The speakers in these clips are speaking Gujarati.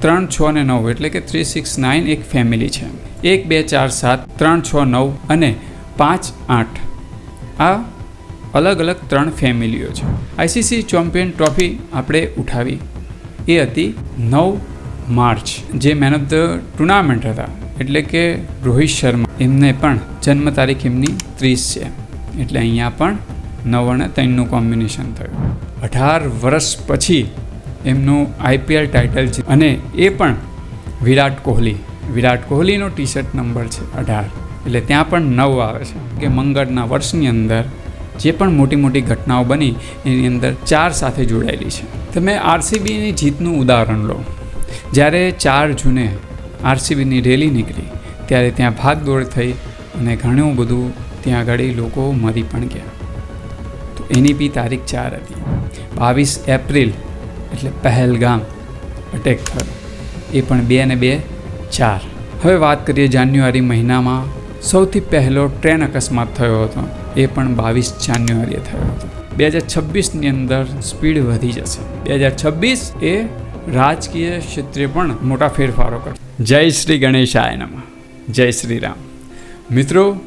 ત્રણ છ ને નવ એટલે કે થ્રી સિક્સ નાઇન એક ફેમિલી છે. એક, બે, ચાર, સાત, ત્રણ, છ, નવ અને પાંચ, આઠ. આ અલગ અલગ ત્રણ ફેમિલીઓ છે. આઈસીસી ચેમ્પિયન ટ્રોફી આપણે ઉઠાવી. એ હતી નવ માર્ચ, જે મેન ઓફ ધ ટુર્નામેન્ટ હતા. એટલે કે રોહિત શર્મા. એમને પણ જન્મ તારીખ એમની ત્રીસ છે. એટલે અહીંયા પણ નવ અને ત્રણનું કોમ્બિનેશન થયું. અઢાર વર્ષ પછી એમનું આઈપીએલ ટાઇટલ છે. અને એ પણ વિરાટ કોહલી. વિરાટ કોહલીનો ટી શર્ટ નંબર છે અઢાર. એટલે ત્યાં પણ નવ આવે છે. કે મંગળના વર્ષની અંદર જે પણ મોટી મોટી ઘટનાઓ બની, એની અંદર ચાર સાથે જોડાયેલી છે. તમે આરસીબીની જીતનું ઉદાહરણ લો. જ્યારે ચાર જૂને આરસીબીની રેલી નીકળી, ત્યારે ત્યાં ભાગદોડ થઈ અને ઘણું બધું ત્યાં આગળ લોકો મરી પણ ગયા. તો એની બી તારીખ ચાર હતી. બાવીસ એપ્રિલ એટલે પહેલગામ અટેક થયો એ પણ બે અને બે, ચાર. હવે વાત કરીએ જાન્યુઆરી મહિનામાં સૌથી પહેલો ટ્રેન અકસ્માત થયો હતો. એ પણ બાવીસ જાન્યુઆરીએ થયો હતો. બે હજાર છવ્વીસની અંદર સ્પીડ વધી જશે. બે હજાર છવ્વીસ એ રાજકીય ક્ષેત્રે પણ મોટા ફેરફારો કરશે. જય શ્રી ગણેશાય નમઃ. જય શ્રી રામ. મિત્રો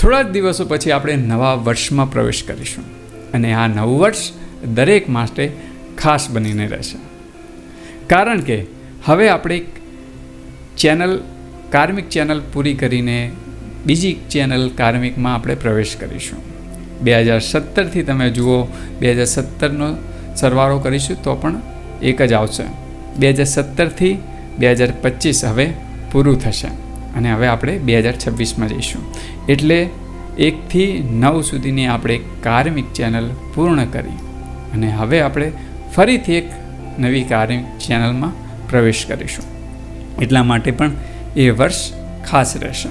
થોડા જ દિવસો પછી આપણે નવા વર્ષમાં પ્રવેશ કરીશું. અને આ નવું વર્ષ દરેક માટે ખાસ બનીને રહેશે. કારણ કે હવે આપણે એક ચેનલ, કાર્મિક ચેનલ પૂરી કરીને બીજી ચેનલ કાર્મિકમાં આપણે પ્રવેશ કરીશું. બે હજાર સત્તરથી તમે જુઓ, બે હજાર સત્તરનો સરવાળો કરીશું તો પણ એક જ આવશે. બે હજાર સત્તરથી બે હજાર પચીસ હવે પૂરું થશે અને હવે આપણે બે હજાર છવ્વીસમાં જઈશું. એટલે એકથી નવ સુધીની આપણે કાર્મિક ચેનલ પૂર્ણ કરી અને હવે આપણે ફરીથી એક નવી કાર્ય ચેનલમાં પ્રવેશ કરીશું. એટલા માટે પણ એ વર્ષ ખાસ રહેશે.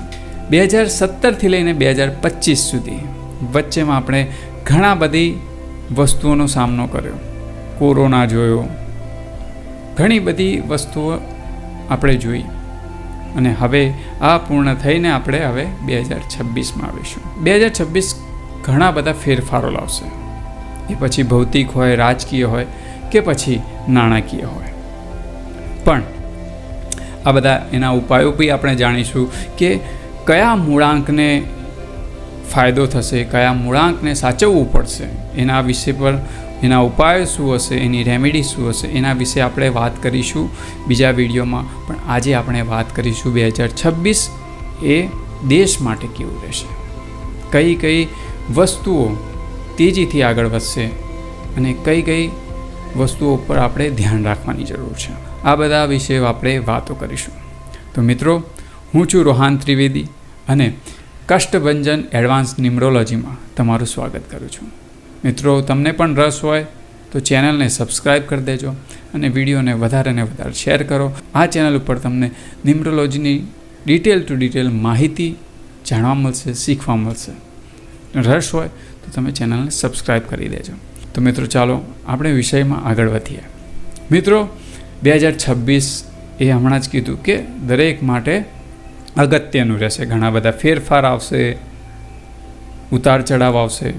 બે હજાર સત્તરથી લઈને બે હજાર પચીસ સુધી વચ્ચેમાં આપણે ઘણા બધી વસ્તુઓનો સામનો કર્યો. કોરોના જોયો. ઘણી બધી વસ્તુઓ આપણે જોઈ. અને હવે આ પૂર્ણ થઈને આપણે હવે બે હજાર છવ્વીસમાં આવીશું. બે હજાર છવ્વીસ ઘણા બધા ફેરફારો લાવશે. એ પછી ભૌતિક હોય, રાજકીય હોય કે પછી નાણાકીય હોય. પણ આ બધા એના ઉપાયો બી આપણે જાણીશું કે કયા મૂળાંકને ફાયદો થશે, કયા મૂળાંકને સાચવવું પડશે, એના વિશે પર એના ઉપાયો શું હશે, એની રેમેડી શું હશે, એના વિશે આપણે વાત કરીશું બીજા વિડીયોમાં. પણ આજે આપણે વાત કરીશું બે હજાર છવ્વીસ એ દેશ માટે કેવું રહેશે. કઈ કઈ વસ્તુઓ તેજીથી આગળ વધશે અને કઈ કઈ વસ્તુઓ પર આપણે ધ્યાન રાખવાની જરૂર છે. આ બધા વિશે આપણે વાતો કરીશું. તો મિત્રો, હું છું રોહાન ત્રિવેદી અને કષ્ટભંજન એડવાન્સ ન્યુમરોલોજીમાં તમારું સ્વાગત કરું છું. મિત્રો, તમને પણ રસ હોય તો ચેનલને સબસ્ક્રાઈબ કરી દેજો અને વિડીયોને વધારે ને વધારે શેર કરો. આ ચેનલ ઉપર તમને ન્યુમરોલોજીની ડિટેલ ટુ ડિટેલ માહિતી જાણવા મળશે, શીખવા મળશે. રસ હોય તો તમે ચેનલને સબસ્ક્રાઈબ કરી દેજો. તો મિત્રો ચાલો આપણે વિષયમાં આગળ વધીએ. મિત્રો, બે હજાર છવ્વીસ એ હમણાં જ કીધું કે દરેક માટે અગત્યનું રહેશે. ઘણા બધા ફેરફાર આવશે, ઉતાર ચઢાવ આવશે.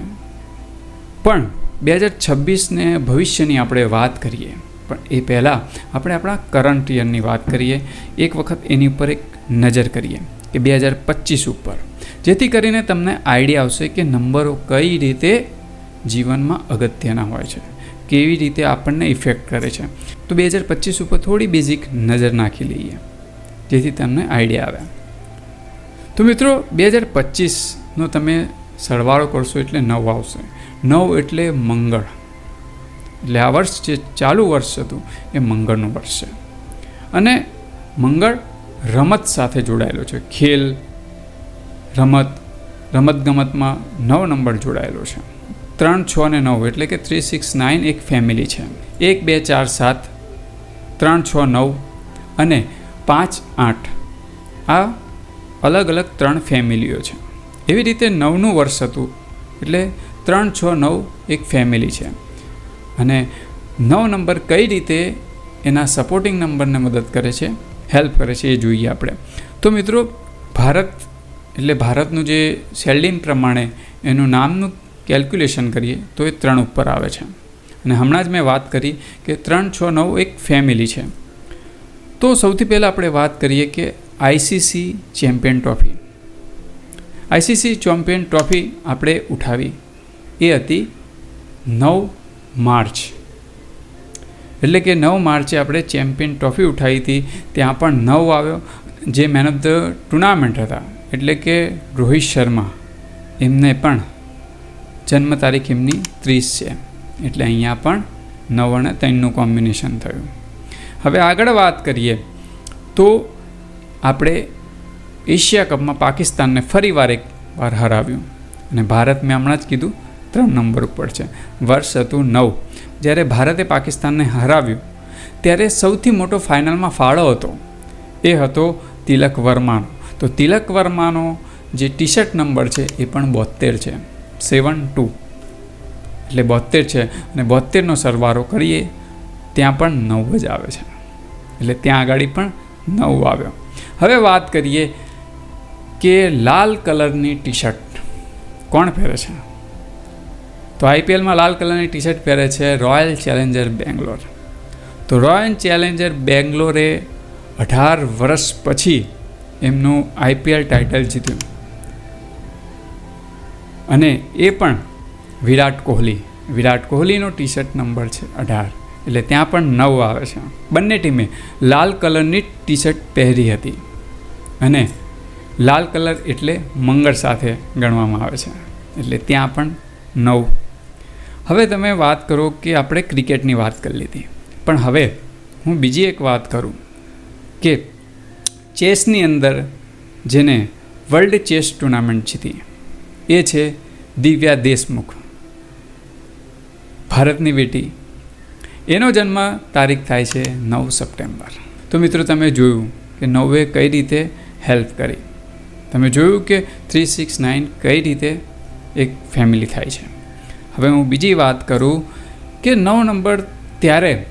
પણ બે હજાર છવ્વીસને ભવિષ્યની આપણે વાત કરીએ, પણ એ પહેલાં આપણે આપણા કરંટ યરની વાત કરીએ. એક વખત એની ઉપર એક નજર કરીએ કે બે હજાર પચીસ ઉપર. જેથી કરીને તમને આઈડિયા આવશે કે નંબરો કઈ રીતે જીવનમાં અગત્યના હોય છે. કેવી રીતે આપણને ઇફેક્ટ કરે છે. તો બે હજાર પચીસ ઉપર થોડી બેઝિક નજર નાખી લઈએ. જેથી તમને આઈડિયા આવે. તો મિત્રો, બે હજાર પચીસનો તમે સરવાળો કરશો એટલે નવ આવશે. નવ એટલે મંગળ. એટલે આ વર્ષ જે ચાલુ વર્ષ હતું, એ મંગળનું વર્ષ છે. અને મંગળ રમત સાથે જોડાયેલો છે. ખેલ, રમત, રમતગમતમાં નવ નંબર જોડાયેલો છે. ત્રણ છ અને નવ એટલે કે થ્રી સિક્સ નાઇન એક ફેમિલી છે. એક, બે, ચાર, સાત, ત્રણ, છ, નવ અને પાંચ, આઠ. આ અલગ અલગ ત્રણ ફેમિલીઓ છે. એવી રીતે નવનું વર્ષ હતું એટલે ત્રણ, છ, નવ એક ફેમિલી છે. અને નવ નંબર કઈ રીતે એના સપોર્ટિંગ નંબરને મદદ કરે છે હેલ્પ કરે છે એ જોઈએ આપણે. તો મિત્રો, ભારત એટલે ભારતનું જે શેલ્ડિંગ પ્રમાણે એનું નામનું કેલ્ક્યુલેશન કરીએ તો એ ત્રણ ઉપર આવે છે. અને હમણાં જ મેં વાત કરી કે ત્રણ, છ, નવ એક ફેમિલી છે. તો સૌથી પહેલાં આપણે વાત કરીએ કે ICC champion trophy. ICC champion trophy આપણે ઉઠાવી. એ હતી નવ માર્ચ. એટલે કે નવ માર્ચે આપણે ચેમ્પિયન ટ્રોફી ઉઠાવી હતી. ત્યાં પણ નવ આવ્યો. જે મેન ઓફ ધ ટુર્નામેન્ટ હતા. એટલે કે રોહિત શર્મા. એમને પણ જન્મ તારીખ એમની ત્રીસ છે. એટલે અહીંયા પણ નવ અને ત્રણનું કોમ્બિનેશન થયું. હવે આગળ વાત કરીએ તો આપણે એશિયા કપમાં પાકિસ્તાનને ફરી વાર એક વાર હરાવ્યું. અને ભારત મેં હમણાં જ કીધું ત્રણ નંબર ઉપર છે. વર્ષ હતું નવ. જ્યારે ભારતે પાકિસ્તાનને હરાવ્યું, ત્યારે સૌથી મોટો ફાઇનલમાં ફાળો હતો એ હતો તિલક વર્માનો. તો તિલક વર્માનો જે ટી શર્ટ નંબર છે એ પણ બોતેર છે. Seven two. એટલે બોતેર છે. અને બોતેરનો સરવારો કરીએ, ત્યાં પણ નવ જ આવે છે. એટલે ત્યાં આગળ પણ નવ આવ્યો હવે વાત કરીએ કે લાલ કલરની ટી શર્ટ કોણ પહેરે છે? તો આઈપીએલમાં લાલ કલરની ટી શર્ટ પહેરે છે રોયલ ચેલેન્જર બેંગ્લોર. તો રોયલ ચેલેન્જર બેંગ્લોરે અઢાર વર્ષ પછી એમનું આઈપીએલ ટાઇટલ જીત્યું. અને એ પણ વિરાટ કોહલી. વિરાટ કોહલીનો ટી શર્ટ નંબર છે અઢાર. એટલે ત્યાં પણ નવ આવે છે. બંને ટીમે લાલ કલરની ટી શર્ટ પહેરી હતી. અને લાલ કલર એટલે મંગળ સાથે ગણવામાં આવે છે. એટલે ત્યાં પણ નવ. હવે તમે વાત કરો કે આપણે ક્રિકેટની વાત કરી લીધી. પણ હવે હું બીજી એક વાત કરું કે ચેસની અંદર જેને વર્લ્ડ ચેસ ટુર્નામેન્ટ જીતી એ છે દિવ્યા દેશમુખ. ભારતની બેટી. એનો જન્મ તારીખ થાય છે નવ સપ્ટેમ્બર. તો મિત્રો તમે જોયું કે નવે કઈ રીતે હેલ્પ કરી. તમે જોયું કે થ્રી સિક્સ નાઇન કઈ રીતે એક ફેમિલી થાય છે. હવે હું બીજી વાત કરું કે નવ નંબર ત્યારે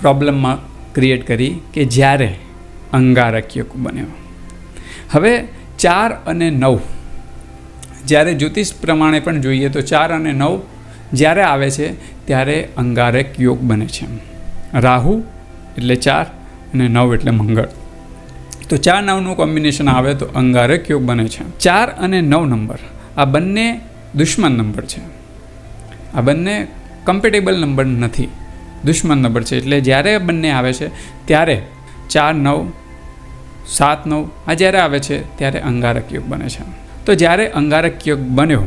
પ્રોબ્લેમમાં ક્રિએટ કરી કે જ્યારે અંગારક્યક બન્યો. હવે ચાર અને નવ જ્યારે જ્યોતિષ પ્રમાણે પણ જોઈએ તો ચાર અને નવ જ્યારે આવે છે, ત્યારે અંગારક યોગ બને છે. રાહુ એટલે ચાર અને નવ એટલે મંગળ. તો ચાર નવનું કોમ્બિનેશન આવે તો અંગારક યોગ બને છે. ચાર અને નવ નંબર. આ બંને દુશ્મન નંબર છે. આ બંને કમ્પેટેબલ નંબર નથી. દુશ્મન નંબર છે. એટલે જ્યારે બંને આવે છે, ત્યારે ચાર નવ, સાત નવ, આ જ્યારે આવે છે, ત્યારે અંગારક યોગ બને છે. તો જ્યારે અંગારક યોગ બન્યો,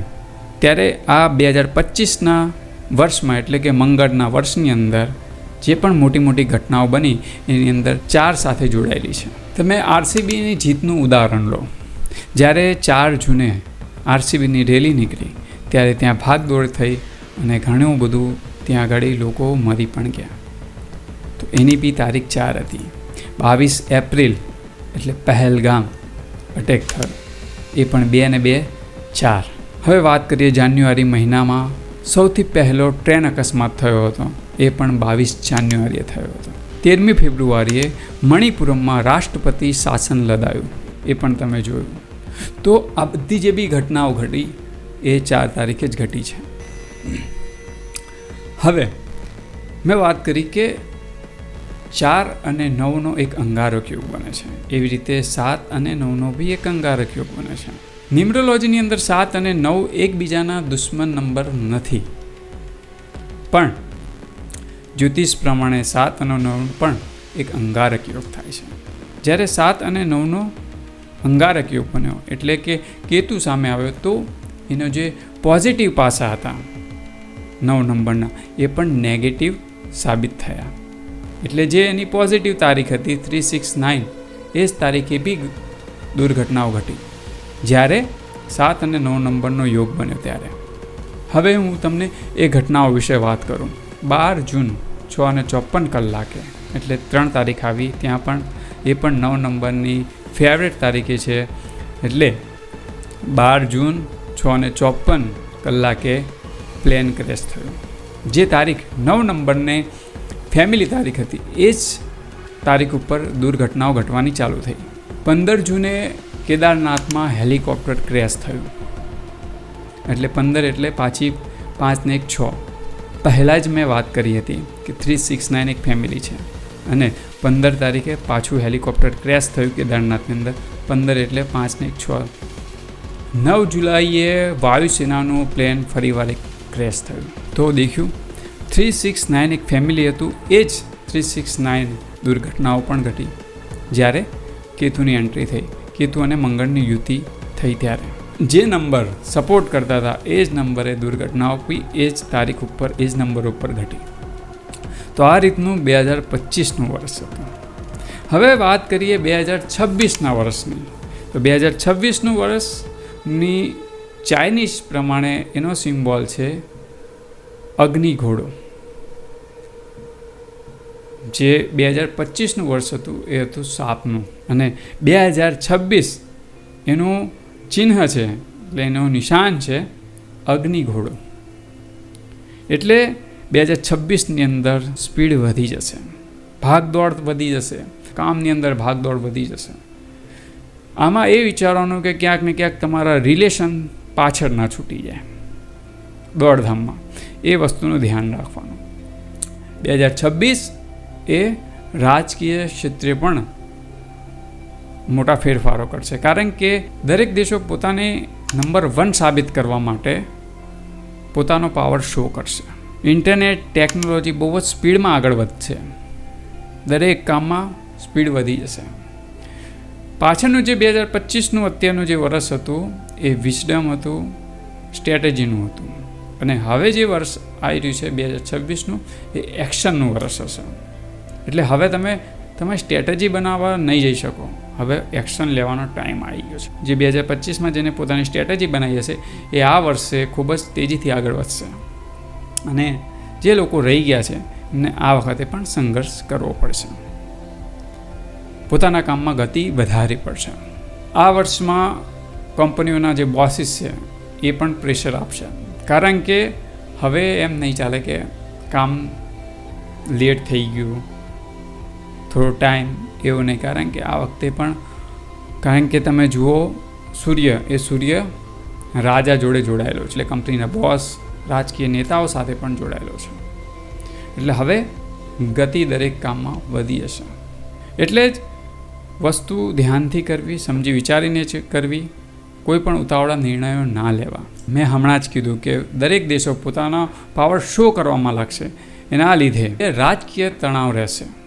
ત્યારે આ બે હજાર પચીસના વર્ષમાં, એટલે કે મંગળના વર્ષની અંદર, જે પણ મોટી મોટી ઘટનાઓ બની, એની અંદર ચાર સાથે જોડાયેલી છે. તમે આરસીબીની જીતનું ઉદાહરણ લો. જ્યારે ચાર જૂને આરસીબીની રેલી નીકળી, ત્યારે ત્યાં ભાગદોડ થઈ અને ઘણું બધું ત્યાં આગળ લોકો મરી પણ ગયા. તો એની બી તારીખ ચાર હતી. બાવીસ એપ્રિલ, એટલે પહેલગામ, અટેક થયો. એ પણ બે અને બે, ચાર. હવે વાત કરીએ જાન્યુઆરી મહિનામાં સૌથી પહેલો ટ્રેન અકસ્માત થયો હતો. એ પણ બાવીસ જાન્યુઆરીએ થયો હતો. તેરમી ફેબ્રુઆરીએ મણિપુરમમાં રાષ્ટ્રપતિ શાસન લદાયું એ પણ તમે જોયું. તો આ બધી જે બી ઘટનાઓ ઘટી, એ ચાર તારીખે જ ઘટી છે. હવે મેં વાત કરી કે ચાર અને નવનો એક અંગારક યોગ બને છે. એવી રીતે સાત અને નવનો બી એક અંગારક યોગ બને છે. ન્યુમરોલોજીની અંદર સાત અને નવ એકબીજાના દુશ્મન નંબર નથી. પણ જ્યોતિષ પ્રમાણે સાત અને નવ પણ એક અંગારક યોગ થાય છે. જ્યારે સાત અને નવનો અંગારક યોગ બન્યો એટલે કે કેતુ સામે આવ્યો, તો એનો જે પોઝિટિવ પાસા હતા, નવ નંબરના, એ પણ નેગેટિવ સાબિત થયા. એટલે જે એની પોઝિટિવ તારીખ હતી થ્રી સિક્સ નાઇન એ જ તારીખે બી દુર્ઘટનાઓ ઘટી. જ્યારે સાત અને નવ નંબરનો યોગ બન્યો ત્યારે. હવે હું તમને એ ઘટનાઓ વિશે વાત કરું. બાર જૂન છ અને ચોપન કલાકે, એટલે ત્રણ તારીખ આવી, ત્યાં પણ એ પણ નવ નંબરની ફેવરેટ તારીખે છે. એટલે બાર જૂન છ અને ચોપન કલાકે પ્લેન ક્રેશ થયો. જે તારીખ નવ નંબરને ફેમિલી તારીખ હતી. એ જ તારીખ ઉપર દુર્ઘટનાઓ ઘટવાની ચાલુ થઈ. પંદર જૂને કેદારનાથમાં હેલિકોપ્ટર ક્રેશ થયું. એટલે પંદર એટલે પાછી પાંચ ને એક છ. પહેલાં જ મેં વાત કરી હતી કે થ્રી સિક્સ નાઇન એક ફેમિલી છે. અને પંદર તારીખે પાછું હેલિકોપ્ટર ક્રેશ થયું કેદારનાથની અંદર. પંદર એટલે પાંચને એક છ. નવ જુલાઈએ વાયુસેનાનું પ્લેન ફરીવાર એક ક્રેશ થયું. તો દેખ્યું થ્રી સિક્સ નાઇન એક ફેમિલી હતું, એ જ થ્રી સિક્સ નાઇન દુર્ઘટનાઓ પણ ઘટી. જ્યારે કેતુની એન્ટ્રી થઈ, કેતુ અને મંગળની યુતિ થઈ ત્યારે. જે નંબર સપોર્ટ કરતા હતા, એ જ નંબરે દુર્ઘટનાઓ બી એ જ તારીખ ઉપર, એ જ નંબર ઉપર ઘટી. તો આ રીતનું બે હજાર પચીસનું વર્ષ હતું. હવે વાત કરીએ બે હજાર છવ્વીસના વર્ષની. તો બે હજાર છવ્વીસનું વર્ષની ચાઇનીઝ પ્રમાણે એનો સિમ્બોલ છે અગ્નિઘોડો જે બે હજાર પચીસનું વર્ષ હતું, એ હતું સાપનું. અને બે હજાર છવ્વીસ એનું ચિહ્ન છે, એટલે એનું નિશાન છે, અગ્નિઘોડો. એટલે બે હજાર છવ્વીસની અંદર સ્પીડ વધી જશે. ભાગદોડ વધી જશે. કામની અંદર ભાગદોડ વધી જશે. આમાં એ વિચારવાનું કે ક્યાંક ને ક્યાંક તમારા રિલેશન પાછળ ના છૂટી જાય. દોડધામમાં. એ વસ્તુનું ધ્યાન રાખવાનું. બે હજાર છવ્વીસ એ રાજકીય ક્ષેત્રે પણ મોટા ફેરફારો કરશે. કારણ કે દરેક દેશો પોતાને નંબર વન સાબિત કરવા માટે પોતાનો પાવર શો કરશે. ઇન્ટરનેટ ટેકનોલોજી બહુ જ સ્પીડમાં આગળ વધશે. દરેક કામમાં સ્પીડ વધી જશે. પાછળનું જે બે હજાર પચીસનું અત્યારનું જે વર્ષ હતું, એ વિઝડમ હતું સ્ટ્રેટેજીનું હતું. અને હવે જે વર્ષ આવી રહ્યું છે, બે હજાર છવ્વીસનું, એ એક્શનનું વર્ષ હશે. એટલે હવે તમે તમે સ્ટ્રેટેજી બનાવવા નહીં જઈ શકો. હવે એક્શન લેવાનો ટાઈમ આવી ગયો છે. જે બે હજાર પચીસમાં જેને પોતાની સ્ટ્રેટેજી બનાવી હશે, એ આ વર્ષે ખૂબ જ તેજીથી આગળ વધશે. અને જે લોકો રહી ગયા છે, એમને આ વખતે પણ સંઘર્ષ કરવો પડશે. પોતાના કામમાં ગતિ વધારવી પડશે. આ વર્ષમાં કંપનીઓના જે બોસીસ છે, એ પણ પ્રેશર આપશે. કારણ કે હવે એમ નહીં ચાલે કે કામ લેટ થઈ ગયું થોડો ટાઈમ એવું નહીં, કારણ કે આ વખતે પણ કારણ કે તમે જુઓ, સૂર્ય એ સૂર્ય રાજા જોડે જોડાયેલો છે. એટલે કંપનીના બોસ, રાજકીય નેતાઓ સાથે પણ જોડાયેલો છે. એટલે હવે ગતિ દરેક કામમાં વધી જશે. એટલે જ વસ્તુ ધ્યાનથી કરવી, સમજી વિચારીને જ કરવી, કોઈ પણ ઉતાવળા નિર્ણયો ના લેવા. મેં હમણાં જ કીધું કે દરેક દેશો પોતાના પાવર શો કરવામાં લાગશે. એના લીધે રાજકીય તણાવ રહેશે.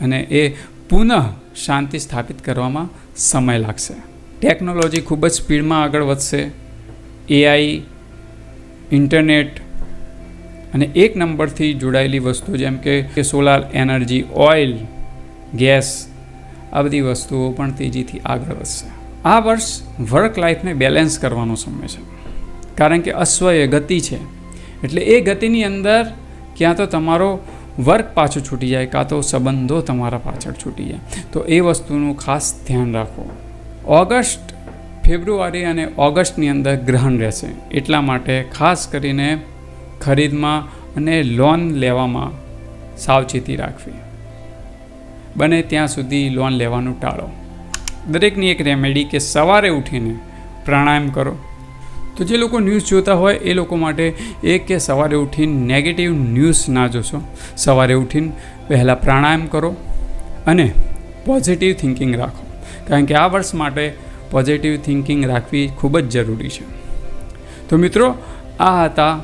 અને એ પુનઃ શાંતિ સ્થાપિત કરવામાં સમય લાગશે. ટેકનોલોજી ખૂબ જ સ્પીડમાં આગળ વધશે. એઆઈ ઇન્ટરનેટ અને એક નંબરથી જોડાયેલી વસ્તુ જેમ કે સોલાર એનર્જી, ઓઇલ, ગેસ, આ બધી વસ્તુઓ પણ તેજીથી આગળ વધશે. આ વર્ષ વર્ક લાઈફને બેલેન્સ કરવાનો સમય છે. કારણ કે અશ્વય ગતિ છે. એટલે એ ગતિની અંદર ક્યાં તો તમારો વર્ક પાછું છૂટી જાય કાં તો સંબંધો તમારા પાછળ છૂટી જાય. તો એ વસ્તુનું ખાસ ધ્યાન રાખો. ઓગસ્ટ ફેબ્રુઆરી અને ઓગસ્ટની અંદર ગ્રહણ રહેશે. એટલા માટે ખાસ કરીને ખરીદમાં અને લોન લેવામાં સાવચેતી રાખવી. બને ત્યાં સુધી લોન લેવાનું ટાળો. દરેકની એક રેમેડી કે સવારે ઉઠીને પ્રાણાયામ કરો. તો જે લોકો ન્યૂઝ જોતા હોય એ લોકો માટે એક કે સવારે ઉઠીને નેગેટિવ ન્યૂઝ ના જોશો. સવારે ઉઠીને પહેલાં પ્રાણાયામ કરો અને પોઝિટિવ થિંકિંગ રાખો. કારણ કે આ વર્ષ માટે પોઝિટિવ થિંકિંગ રાખવી ખૂબ જ જરૂરી છે. તો મિત્રો, આ હતા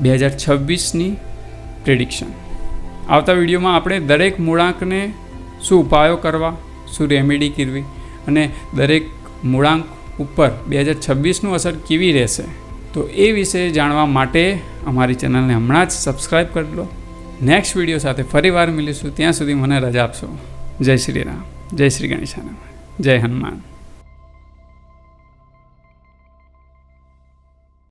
બે હજાર છવ્વીસની પ્રિડિક્શન આવતા વિડીયોમાં આપણે દરેક મૂળાંકને શું ઉપાયો કરવા, શું રેમેડી કરવી અને દરેક મૂળાંક ઉપર બે હજાર છવ્વીસનું અસર કેવી રહેશે? તો એ વિશે જાણવા માટે અમારી ચેનલને હમણાં જ સબસ્ક્રાઈબ કરી લો. નેક્સ્ટ વીડિયો સાથે ફરી વાર મળીશું. ત્યાં સુધી મને રજા આપશો. જય શ્રી રામ. જય શ્રી ગણેશાનંદ. જય હનુમાન.